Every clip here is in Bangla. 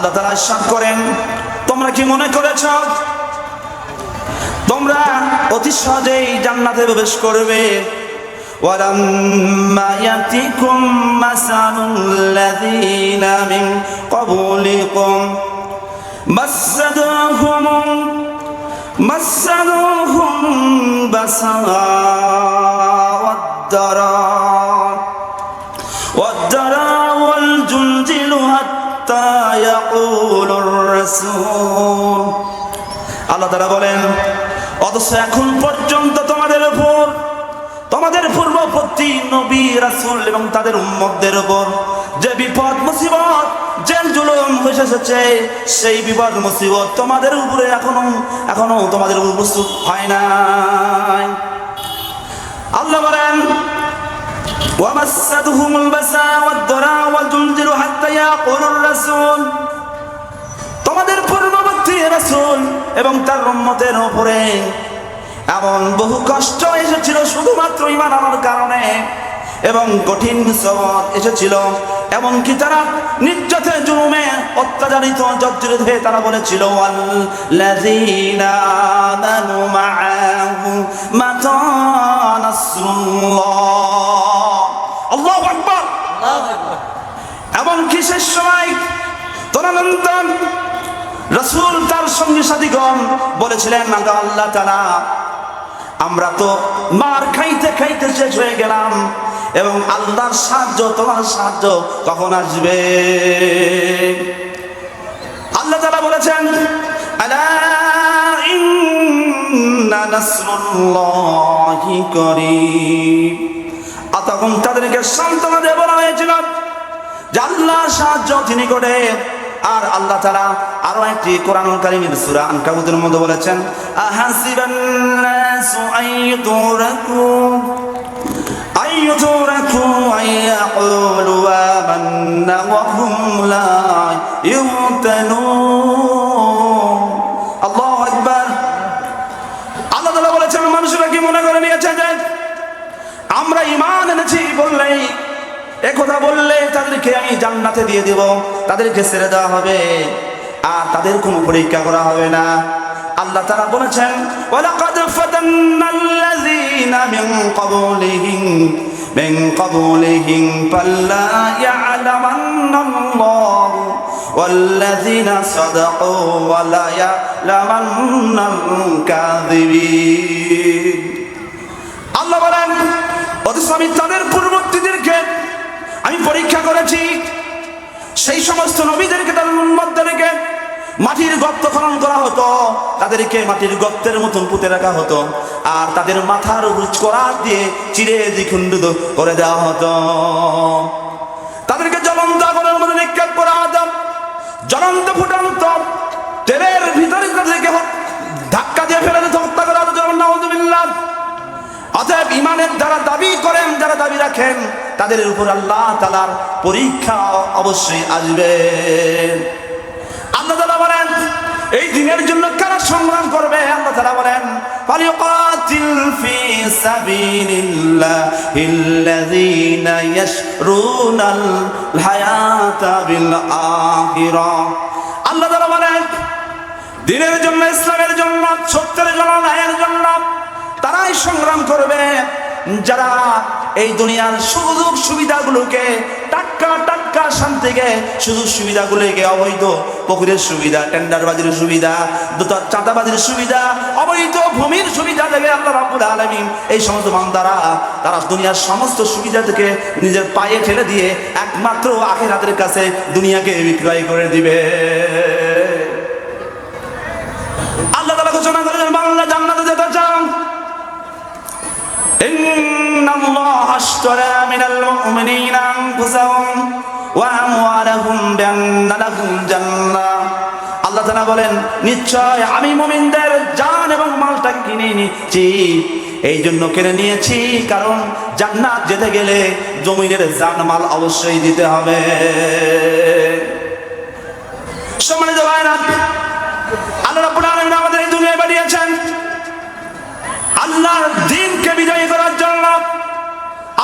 আল্লাহ তারা সাত করেন তোমরা কি মনে করেছ তোমরা অতি সহজেই জান্নাতে প্রবেশ করবে ولما يأتكم مثل الذين من قبلكم مسدوهم مسدوهم بسراء والضراء হাত্তা ইয়াকুলুর রাসূল। আল্লাহ তাআলা বলেন, অথচ এখন পর্যন্ত তোমাদের উপর, তোমাদের পূর্ববর্তী নবী রাসুল এবং তাদের উম্মতদের উপর যে বিপদ, মুসিবত, জেল জুলুম হয়ে সেই বিপদ, মুসিবত তোমাদের উপরে এখনও এখনও তোমাদের উপর প্রস্তুত হয় নাই। আল্লাহ বলেন ومستهم البساء والضراء والزلزل حتى يقول الرسول তোমাদের পূর্ববর্তী রাসূল এবং তার উম্মতের উপরে এমন বহু কষ্ট এসেছিল শুধুমাত্র ইমান আনার কারণে এবং কঠিন সবত এসেছিল এমনকি তারা নির্যাতে জুলুমে অত্যাচারিত জর্জরিত হয়ে তারা বলেছিল আল্লাযীনা আমানু মাআহু মাতা নাসরুল্লাহ শেষ সময় তদনন্তর রসুল তার সঙ্গী সাথীগণ বলেছিলেন আগা আল্লাহ তালা আমরা তো মার খাইতে খাইতে শেষ হয়ে গেলাম এবং আল্লাহর সাহায্য, তোমার সাহায্য কখন আসবে? আল্লাহ তালা বলেছেন তাদেরকে সান্ত্বনা বলা হয়েছিল যে সাহায্য তিনি করে। আর আল্লাহ তারা আরও একটি কোরআন কারিমের সূরা আনকাবুতের মধ্যে বলেছেন আল্লাহু বলেছেন, মানুষরা কি মনে করে আমরা ইমান এনেছি বললেই একথা বললে তাদেরকে আমি জান্নাতে দিয়ে দেব, তাদেরকে ছেড়ে দেওয়া হবে, আর তাদের কোনো পরীক্ষা করা হবে না। আল্লাহ তারা বলেছেন, ওয়ালাকাদ ফাতান্নাল্লাযীনা মিন ক্বাবলিহিম মিন ক্বাবলিহিম ফাল্লা ওয়াল্লাযীনা সাদাকু ওয়া লা ইয়ালামান্নাল কাযিবিন। আল্লাহ বলেন তাদের আমি পরীক্ষা করেছি। সেই সমস্ত নবীদেরকে তাদের উন্মতদেরকে মাটির গর্ত খনন করা হতো। তাদেরকে মাটির গর্তের মতন পুঁতে রাখা হতো। আর তাদের মাথার উপর করার দিয়ে চিড়ে দ্বিখণ্ডিত করে দেওয়া হতো। তাদেরকে জ্বলন্ত আগুনের মধ্যে নিক্ষেপ করা হতো। জ্বলন্ত ফুটন্ত তেলের ভিতরে তাদেরকে ধাক্কা দিয়ে ফেলে দিত। অতএব ইমানের দ্বারা দাবি করেন যারা দাবি রাখেন তাদের উপর আল্লাহ তালার পরীক্ষা অবশ্যই আসবে আল্লাহ তালা বলেন এই দিনের জন্য কারা সংগ্রাম করবে আল্লাহ তালা বলেন فليقاتل في سبيل الله الذين يشرون الحياة بالآخرة আল্লাহ তালা বলেন দিনের জন্য ইসলামের জন্য করবে, যারা এই দুনিয়ার সুযোগ সুবিধাগুলোকে টাক্কা টাক্কা শান্তিকে সুযোগ সুবিধাগুলোকে অবৈধ পুকুরের সুবিধা, টেন্ডারবাজির সুবিধা দোতা- চাঁদাবাজির সুবিধা, অবৈধ ভূমির সুবিধা থেকে আল্লাহ রাব্বুল আলামিন। এই সমস্ত বান্দারা, তারা দুনিয়ার সমস্ত সুবিধা থেকে নিজের পায়ে ঠেলে দিয়ে একমাত্র আখেরাতের কাছে দুনিয়াকে বিক্রয় করে দিবে। আল্লাহ তালা ঘোষণা করেছেন, বাংলা জান্নাতে إن الله اشترى من المؤمنين أنفسهم وأموالهم بأن لهم الجنة আল্লাহ তালা বলেন নিশ্চয় আমি মুমিনদের জান এবং মালটা কিনে নিচ্ছি এই জন্য কিনে নিয়েছি কারণ জান্নাত যেতে গেলে জমিনের জান মাল অবশ্যই দিতে হবে সম্মানিত ভাইরা আল্লাহ রাব্বুল আলামিন আমাদের এই দুনিয়ায় পাঠিয়েছেন আল্লাহর দিনকে বিজয়ী করার জন্য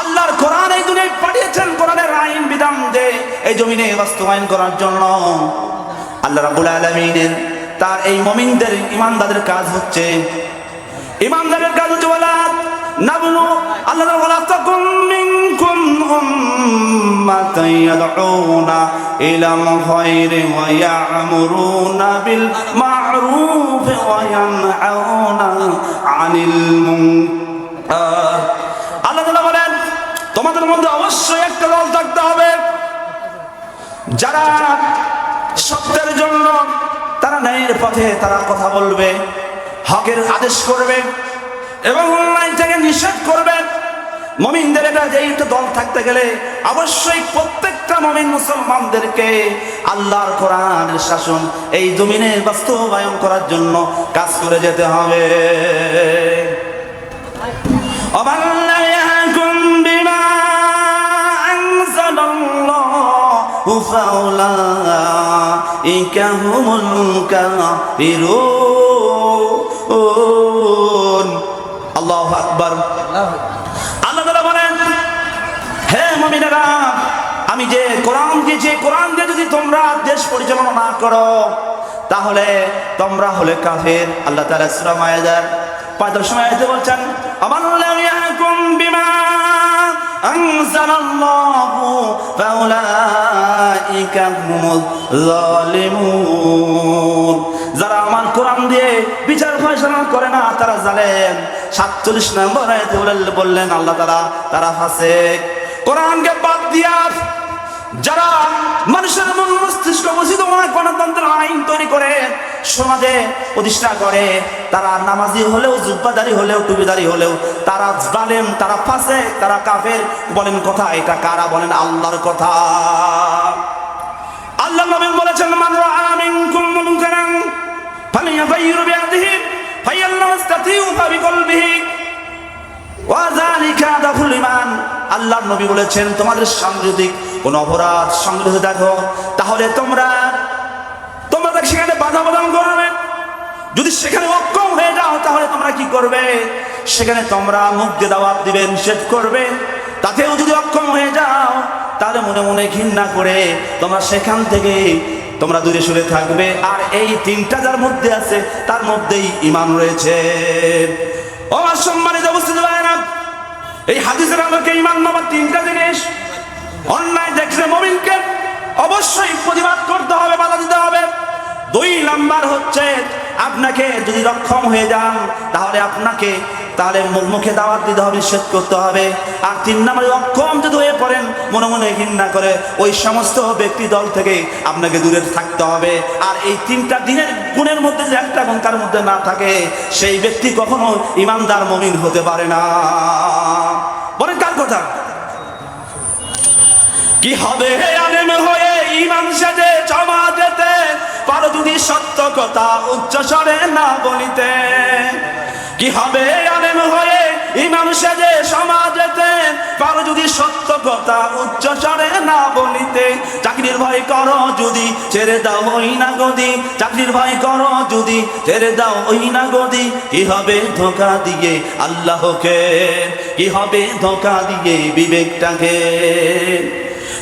আল্লাহর কোরআন এই দুনিয়ায় পাঠিয়েছেন, কোরআনের আইন, বিধান যে এই জমিনে বাস্তবায়ন করার জন্য। আল্লাহ রাব্বুল আলামিনের, তার এই মুমিনদের, ইমানদারের কাজ হচ্ছে, ইমানদারের কাজ হচ্ছে বলা, নাবলু, আল্লাহ বলা তাকুম মিনকুম উম্মাতান ইয়াদউনা ইলাল খায়রি ওয়া ইয়া'মুরুনা বিল মা'রুফ ওয়া ইয়ানহাউনা বলেন, তোমাদের মধ্যে অবশ্যই একটা দল থাকতে হবে। যারা সত্যের জন্য তারা ন্যায়ের পথে তারা কথা বলবে, হকের আদেশ করবে এবং অনলাইন থেকে নিষেধ করবে। মমিনদের এটা একটা দল থাকতে গেলে অবশ্যই প্রত্যেকটা মমিন মুসলমানদেরকে আল্লাহর কোরআনের শাসন এই জমিনে বাস্তবায়ন করার জন্য কাজ করে যেতে হবে ومن لا يحكم بما أنزل الله فأولئك هم الكافرون الله أكبر আল্লাহ তাআলা বলেন হে মুমিনেরা আমি যে কোরআন দিয়েছি কোরআন দিয়ে যদি তোমরা দেশ পরিচালনা না করো, তাহলে তোমরা হলে কাফের। আল্লাহ তাআলা সূরা মায়েদার পঁয়তাল্লিশ আয়াতে বলছেন ইয়াহকুম বিমা যারা আমার কোরআন দিয়ে বিচার ফয়সালা করে না, তারা জানেন সাতচল্লিশ নম্বর বললেন আল্লাহ তারা তারা ফাসেক। কোরআনকে বাদ দিয়া যারা মানুষের মন মস্তিষ্ক বসিত গণতন্ত্রের আইন তৈরি করে, সমাজে প্রতিষ্ঠা করে, তারা নামাজি হলেও, জুব্বাদারি হলেও, টুপিদারি হলেও, তারা জালেম, তারা ফাঁসে তারা কাফের, বলেন কথা, এটা কারা বলেন? আল্লাহর কথা। আল্লাহ নবী বলেছেন, মান রাআ মিনকুম মুনকারান ফালিয়াগাইয়ির বিয়াদিহি ফাইয়াল্লাম ইস্তাতিউ ফাবিকলবিহি ওয়াজালিকা দাফুল ইমান আল্লাহর নবী বলেছেন, তোমাদের যদি কোন অপরাধ সংগ্রহ দেখো তাহলে তোমরা তোমরা তাকে সেখানে বাধা প্রদান করবে। যদি সেখানে অক্ষম হয়ে যাও, তাহলে তোমরা কি করবে? সেখানে তোমরা মুখ দিয়ে দাওয়াত দিবে, নিষেধ করবে। তাতেও যদি অক্ষম হয়ে যাও, তাহলে মনে মনে ঘৃণা করে তোমরা সেখান থেকে তোমরা দূরে সরে থাকবে। আর এই তিনটা যার মধ্যে আছে, তার মধ্যেই ইমান রয়েছে। আমার সম্মানিত অবস্থিত এই হাদিসের আলোকে ইমান নামার তিনটা জিনিস। অন্যায় দেখলে মমিনকে। অবশ্যই প্রতিবাদ করতে হবে, বাধা দিতে হবে। দুই নাম্বার হচ্ছে, আপনাকে যদি রক্ষম হয়ে যান, তাহলে আপনাকে তাহলে মুখ- দাওয়াত দিতে হবে, নিষেধ করতে হবে। আর তিন নম্বরে অক্ষম যদি হয়ে পড়েন, মনে মনে ঘৃণা করে, ওই সমস্ত ব্যক্তি দল থেকে আপনাকে দূরে থাকতে হবে। আর এই তিনটা দিনের গুণের মধ্যে যে একটা গুণ কার মধ্যে না থাকে, সেই ব্যক্তি কখনো ইমানদার মমিন হতে পারে না। বলেন কার কথা? কি হবে আলেম হয়ে ইমাম সাজে জমা যেতে পারো যদি সত্য কথা উচ্চ স্বরে না বলিতে। কি হবে আলেম হয়ে ইমাম সাজে সমাজেতে পারো যদি সত্য কথা উচ্চ স্বরে না বলিতে। চাকরির ভয় করো যদি, ছেড়ে দাও ওই না গদি চাকরির ভয় করো যদি, ছেড়ে দাও ওই না গদি কি হবে ধোকা দিয়ে আল্লাহকে? কি হবে ধোকা দিয়ে বিবেকটাকে?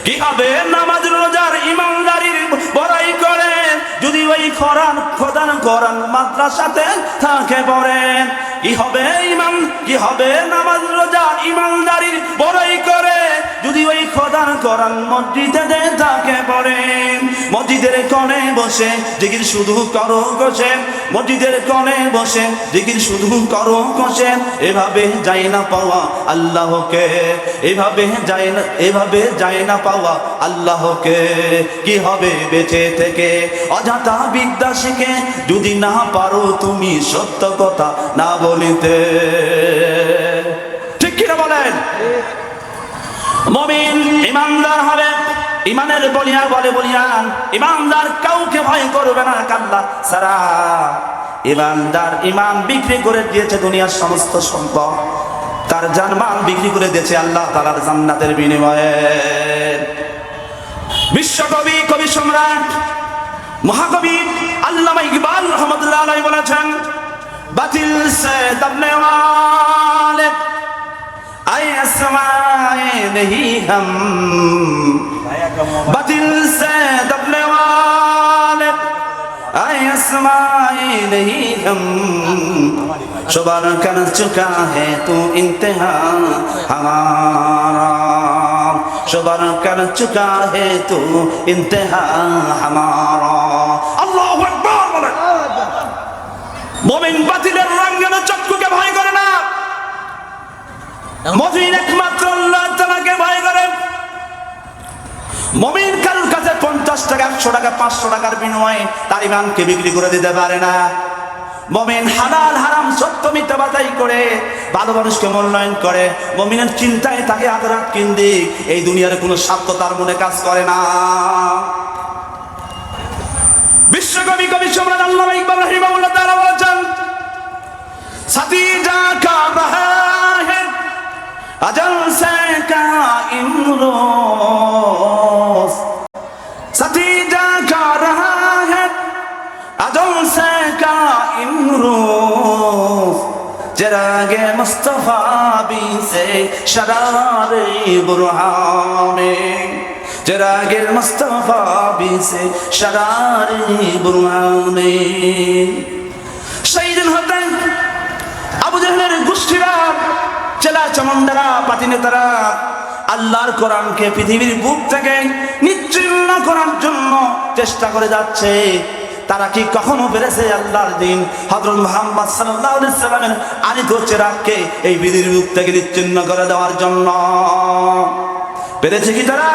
কি হবে নামাজ রোজার ইমানদারির বড়াই করে? যদি ওই খরান খোদান করান মাদ্রাসাতে থাকে পড়েন কি হবে ইমাম কি হবে নামাজ রোজা ইমানদারির খোদান করান মসজিদে থাকে পড়েন মসজিদের কোণে বসে জিকির শুধু করো কষে, মসজিদের কোণে বসে জিকির শুধু করো কষে, এভাবে যায় না পাওয়া আল্লাহকে, এভাবে যায় না, এভাবে যায় না পাওয়া আল্লাহকে, কি হবে বেঁচে থেকে? অযথা বিদ্যা শিখে যদি না পারো তুমি সত্য কথা না বলিতে। ঠিক কিনা বলেন? মমিন ইমানদার হবে, ইমানের বলিয়া বলে বলিয়া ইমানদার কাউকে ভয় করবে না কাল্লা সারা। ইমানদার ইমান বিক্রি করে দিয়েছে দুনিয়ার সমস্ত সম্পদ। তার জানমান বিক্রি করে দিয়েছে আল্লাহ তালার জান্নাতের বিনিময়ে। বিশ্বকবি, কবি সম্রাট, মহাকবি আল্লাহ ইকবাল রহমতুল্লাহ বলেছেন, বাতিল সে তাবনে नहीं हम बतिल से दबने वाले आसमाए नहीं हम शुबार कर चुका है तू इंतहा हमारा शुबार कर चुका है तू इंतहा हमारा अल्लाह मोमिन बत মুমিন একমাত্র আল্লাহ তাআলাকে ভয় করে মুমিন কারোর কাছে পঞ্চাশ টাকা, একশো টাকা, পাঁচশো টাকার বিনিময়ে তার ইমানকে বিক্রি করে দিতে পারে না। মমিন হালাল, হারাম, সত্য মিথ্যা বাতাই করে ভালো মানুষকে মূল্যায়ন করে। মমিনের চিন্তায় তাকে আদরাত কিন্দি এই দুনিয়ার কোনো স্বার্থ তার মনে কাজ করে না। বিশ্বকবি কবি সম্রাট আল্লাহ ইকবাল রহিমাহুল্লাহ তাআলা أجلسك إمروس ستی جا جا رہا ہے أجلسك إمروس چراغ مصطفیٰ بھی سے شرار برہا میں چراغ مصطفیٰ بھی سے شرار برہا میں شہیدن ہوتا ہے আবু জাহলের গোষ্ঠীরা চেলা চমন্ডারা পাতি নেতারা আল্লাহর কোরআনকে পৃথিবীর বুক থেকে নিচ্ছিন্ন করার জন্য চেষ্টা করে যাচ্ছে। তারা কি কখনো পেরেছে আল্লাহর দিন? হজরত মোহাম্মদ সাল্লামের আনিত চেরাগকে এই বিধির বুক থেকে নিচ্ছিন্ন করে দেওয়ার জন্য। পেরেছে কি তারা?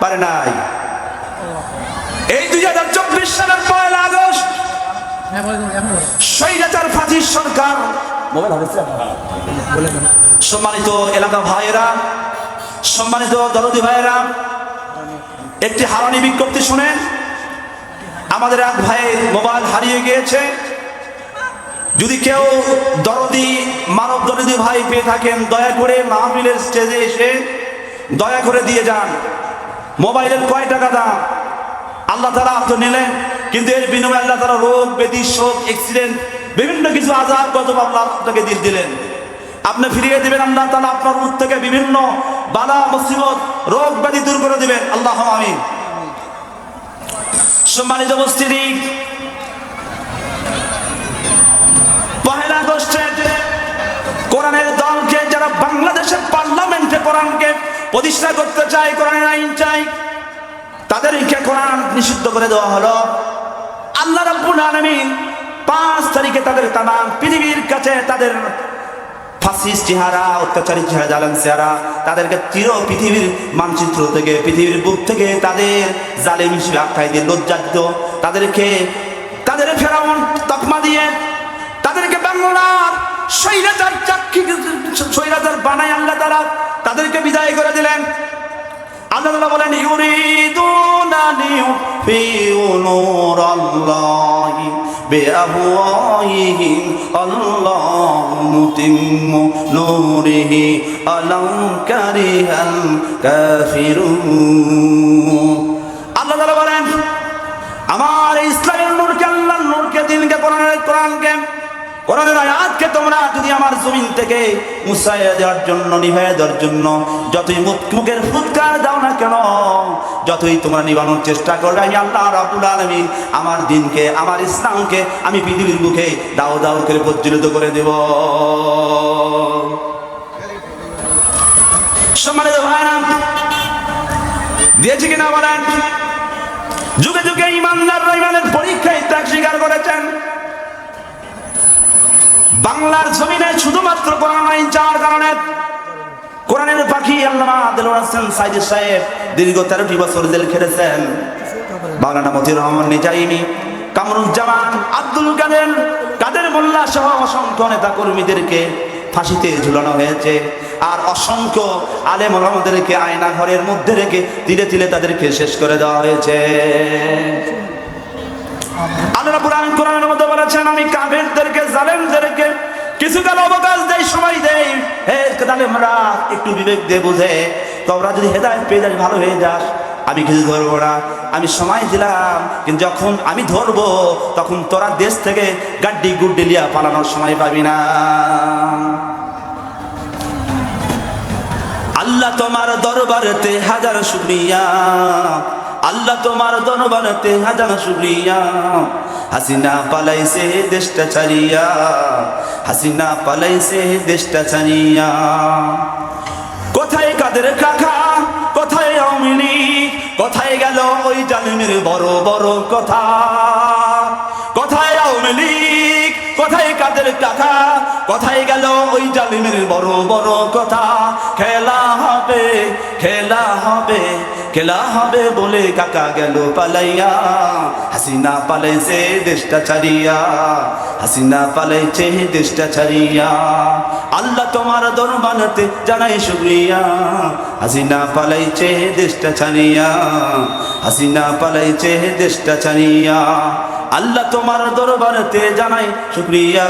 পারে নাই। এই দুই হাজার চব্বিশ সালের পয়লা আগস্ট স্বৈরাচার ফাঁসির সরকার সম্মানিত এলাকা ভাইয়েরা, সম্মানিত দরদি ভাইয়েরা, একটি হারানি বিজ্ঞপ্তি শুনেন আমাদের এক ভাইয়ের মোবাইল হারিয়ে গিয়েছে। যদি কেউ দরদি, মানব দরদি ভাই পেয়ে থাকেন, দয়া করে মাহফিলের স্টেজে এসে দয়া করে দিয়ে যান। মোবাইলের কয় টাকা দাম? আল্লাহ তারা তো নিলেন। কিন্তু এর বিনিময়ে আল্লাহ তারা রোগ ব্যাধি শোক অ্যাক্সিডেন্ট বিভিন্ন কিছু আজাব কত আল্লাহ আপনাকে দিয়ে দিলেন। আপনি ফিরিয়ে দিবেন আল্লাহ তালা আপনার মুখ থেকে বিভিন্ন বালা, মুসিবত, রোগ, ব্যাধি দূর করে দিবেন। আল্লাহ আমি সম্মানিত উপস্থিতি, পহেলা আগস্টে কোরআনের দলকে, যারা বাংলাদেশের পার্লামেন্টে কোরআনকে প্রতিষ্ঠা করতে চায়, কোরআনের আইন চাই তাদেরকে কোরআন নিষিদ্ধ করে দেওয়া হলো। আল্লাহ রাব্বুল আলামিন পাঁচ তারিখে তাদের তাম পৃথিবীর কাছে তাদের ফাসিস চেহারা অত্যাচারী চেহারা জালান চেহারা, তাদেরকে চির পৃথিবীর মানচিত্র থেকে, পৃথিবীর বুক থেকে তাদের জালেম হিসেবে আখ্যায় দিয়ে লজ্জা দিত তাদেরকে, তাদের ফেরাউন তকমা দিয়ে, তাদেরকে বাংলার স্বৈরাচার চাক্ষি স্বৈরাচার বানাই আল্লাহ তারা তাদেরকে বিদায় করে দিলেন। আল্লাহ বলেন ইউরিদুনা লিউফিউ নূরাল্লাহি বিআফওয়াহিহিম আল্লাহু মুতিম্মু নূরিহি আলাম কারিহাল কাফিরুন। আমার জমিন থেকে মুসাইয়া দেওয়ার জন্য নিভাইয়া দেওয়ার জন্য, যতই মুখের ফুৎকার দাও না কেন, যতই তোমরা নিবানোর চেষ্টা করবে, আমি আল্লাহ রাবুল আলমিন আমার দিনকে, আমার ইসলামকে আমি পৃথিবীর মুখে দাও দাও করে প্রজ্বলিত করে দেব। সম্মানিত ভাইরা দিয়েছে কিনা বলেন? যুগে যুগে ইমানদার ইমানের বাংলার জমিনে শুধুমাত্র কোরআন আইন চাওয়ার কারণে কোরআনের পাখি আল্লামা দেলোয়ার হোসেন সাইদ সাহেব দীর্ঘ তেরোটি বছর জেল খেটেছেন। বাংলানা মতিউর রহমান নিজাইমি কামরুজ্জামান আব্দুল কাদের কাদের মোল্লা সহ অসংখ্য নেতা কর্মীদেরকে ফাঁসিতে ঝুলানো হয়েছে। আর অসংখ্য আলেম আয়না ঘরের মধ্যে রেখে ধীরে ধীরে তাদেরকে শেষ করে দেওয়া হয়েছে। আল্লাহ পুরাণ কোরআনের মধ্যে বলেছেন, আমি কাফেরদেরকে জালেমদেরকে কিছুকাল অবকাশ দেয় সময় দেয় হে জালেমরা একটু বিবেক দিয়ে বুঝে। তোমরা যদি হেদায়েত পেয়ে যাস, ভালো হয়ে যাস। আমি কিছু ধরবো না। আমি সময় দিলাম, কিন্তু যখন আমি ধরবো, তখন তোরা দেশ থেকে গাড্ডি গুড্ডি লিয়া পালানোর সময় পাবি না। আল্লাহ তোমার দরবারেতে হাজার শুক্রিয়া। আল্লাহ তোমার দরবারেতে হাজার শুক্রিয়া। হাসিনা পালাইছে দেশটা ছাড়িয়া। হাসিনা পালাইছে দেশটা ছাড়িয়া। কোথায় কাদের কাকা? কোথায় অমিনি? কোথায় গেল ওই জালিমের বড় বড় কথা? কোথায় আওয়ামী কোথায় কাদের কাকা? কোথায় গেল ওই জালিমের বড় বড় কথা? খেলা হবে খেলা হবে খেলা হবে বলে কাকা গেল পালাইয়া। হাসিনা পালাইছে দেশটা ছাড়িয়া, হাসিনা পালাইছে দেশটা ছাড়িয়া। আল্লাহ তোমার দরবারতে জানাই শুক্রিয়া। হাসিনা পালাইছে দেশটা ছাড়িয়া, হাসিনা পালাইছে দেশটা ছাড়িয়া। আল্লাহ তোমার দরবারতে জানাই শুক্রিয়া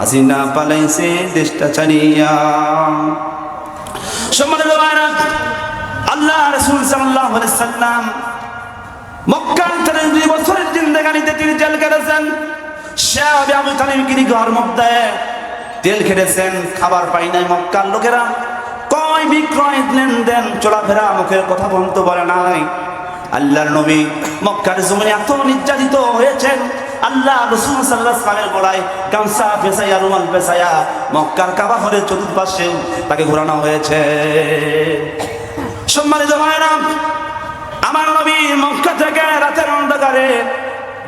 হাসিনা পালাইছে দেশটা ছাড়িয়া। সম্মানিত ভাইরা, আল্লাহ রসুল সাল্লাল্লাহু আলাইহি সাল্লাম মক্কার থেকে দুই বছরের জিন্দেগানিতে তিনি জেল কেটেছেন শাহ আবু গিরি ঘর মধ্যে তেল খেটেছেন খাবার পাই নাই মক্কার লোকেরা। কয় বিক্রয় লেনদেন চলাফেরা মুখের কথা বলতে বলে নাই। আল্লাহর নবী মক্কার জমিনে এত নির্যাতিত হয়েছেন। আল্লাহ রসুল সাল্লাহ সালের গোড়ায় গামসা পেশাইয়া রুমাল পেশাইয়া মক্কার কাবা ঘরের চতুর্পাশে তাকে ঘোরানো হয়েছে। সম্মানিত ভাইরা আমার নবী মক্কা থেকে রাতের অন্ধকারে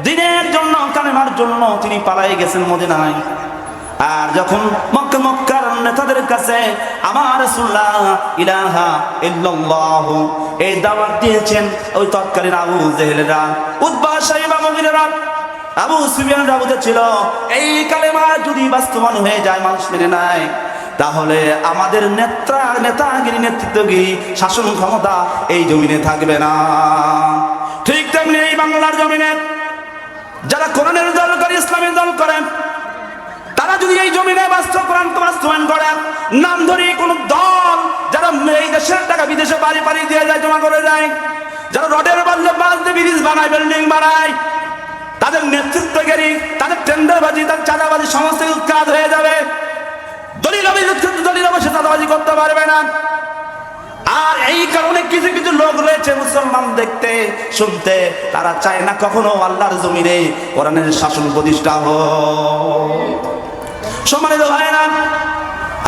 দিনের জন্য, কালেমার জন্য তিনি পালাই গেছেন মদিনায়। আর যখন মক্কা মক্কার নেতাদের কাছে আমার রাসূলুল্লাহ ইলাহা ইল্লাল্লাহ এই দাওয়াত দিয়েছেন ওই তৎকালীন আবু জেহেলরা। উদ্বা সাহেব আবুরা আবু সুফিয়ানরা ছিল। এই কালেমা যদি বাস্তবায়ন হয়ে যায়, মানুষ মেনে নেয়। তাহলে আমাদের নেতা নেতাগিরি নেতৃত্বগিরি শাসন ক্ষমতা এই জমিনে থাকবে না। ঠিক তেমনি এই বাংলার জমিনে যারা কোরআনের দল করে, ইসলামের দল করেন তারা যদি এই জমিনে বাস্তব কোরআন বাস্তবায়ন করে নাম ধরে কোন দল যারা এই দেশের টাকা বিদেশে বাড়ি বাড়ি দিয়ে যায়, জমা করে যায় যারা রডের বাল্যে বাঁধতে ব্রিজ বানায় বিল্ডিং বানায়, তাদের নেতৃত্বকারী তাদের টেন্ডারবাজি, তাদের চাঁদাবাজি, সমস্ত কাজ হয়ে যাবে। দলিল দলিল অবশ্য চাঁদাবাজি করতে পারবে না। আর এই কারণে কিছু কিছু লোক রয়েছে মুসলমান দেখতে, শুনতে, তারা চায় না কখনো আল্লাহর জমিনে কোরআনের শাসন প্রতিষ্ঠা হোক। সম্মানিত ভাইরা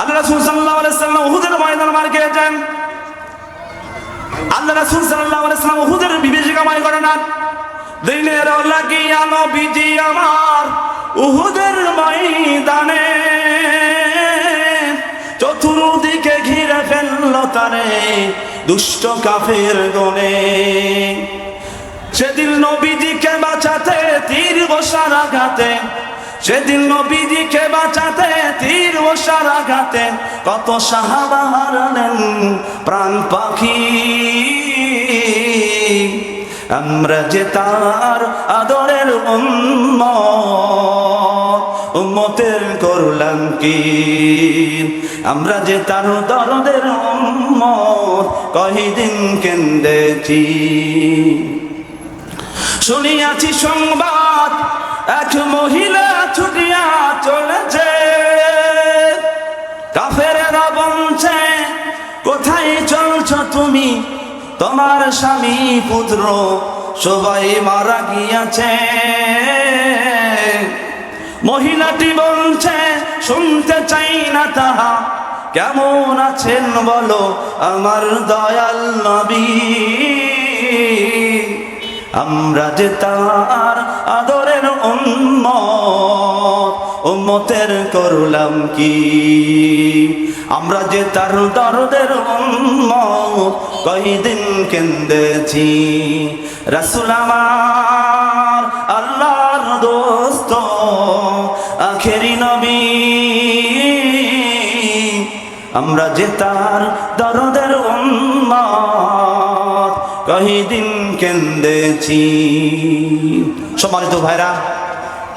আল্লাহ রাসূল সাল্লাল্লাহু সাল্লাম উহুদের ময়দান মার খেয়েছেন। আল্লাহ রাসূল সাল্লাল্লাহু সাল্লাম উহুদের বিভীষিকা মাই করে না। দিনের লাগিয়া নবীজি আমার উহুদের ময়দানে। চতুর্দিকে ঘিরে ফেলল তারে দুষ্ট কাফের গনে। সেদিন নবীজিকে বাঁচাতে তীর বসার আঘাতে সেদিন নবীজিকে বাঁচাতে, তীর বসার আঘাতে কত সাহাবা হারালেন প্রাণ পাখি। আমরা যে তার আদরের উম্মত উম্মতের করলাম কি? আমরা যে তার দরদের উম্মত কহিদিন কেন্দেছি শুনিয়াছি সংবাদ এক মহিলা ছুটিয়া চলেছে। কাফেরেরা বলছে, কোথায় চলছ তুমি? তোমার স্বামী পুত্র সবাই মারা গিয়াছে। মহিলাটি বলছে, শুনতে চাই না তাহা। কেমন আছেন বলো আমার দয়াল নবী? আমরা যে তার আদরের উম্মত, উম্মতের করলাম কি? আমরা যে তার দরদের উম্মত, কয়দিন কেন্দেছি? রাসুল আমার আল্লাহর দোস্ত, আখেরি নবী। আমরা যে তার দরদের উম্মত কহিদিন কেন্দেছি সম্মানিত ভাইরা,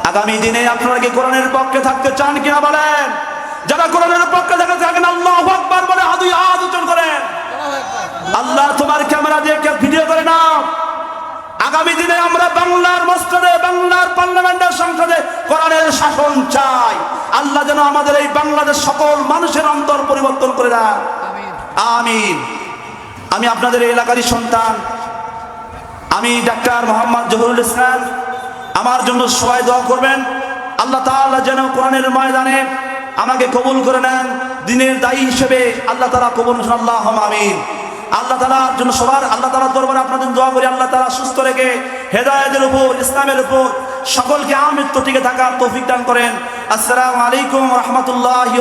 আগামী দিনে আপনারা কি কোরআনের পক্ষে থাকতে চান কিনা বলেন? যারা কোরআনের পক্ষে থাকতে থাকেন আল্লাহ আকবার বলে হাতুই হাত উচ্চারণ করেন। আল্লাহ তোমার ক্যামেরা দিয়ে কে ভিডিও করে না আগামী দিনে আমরা বাংলার মসজিদে, বাংলার পার্লামেন্টের সংসদে কোরআনের শাসন চাই। আল্লাহ যেন আমাদের এই বাংলাদেশ সকল মানুষের অন্তর পরিবর্তন করে দেয় আমিন। আমি আপনাদের এই এলাকারই সন্তান। আমি ডাক্তার মোহাম্মদ জহুরুল ইসলাম। আমার জন্য সবাই দোয়া করবেন। আল্লাহ তাআলা যেন কোরআনের ময়দানে আমাকে কবুল করে নেন। দিনের দায়ী হিসেবে আল্লাহ তালা কবুল আল্লাহ আমিন। আল্লাহ তালার জন্য সবার, আল্লাহ তালার দরবারে আপনাদের দোয়া করি। আল্লাহ তালা সুস্থ রেখে হেদায়তের উপর, ইসলামের উপর সকলকে আমৃত্যু টিকে থাকার তৌফিক দান করেন। আসসালামু আলাইকুম রহমতুল্লাহ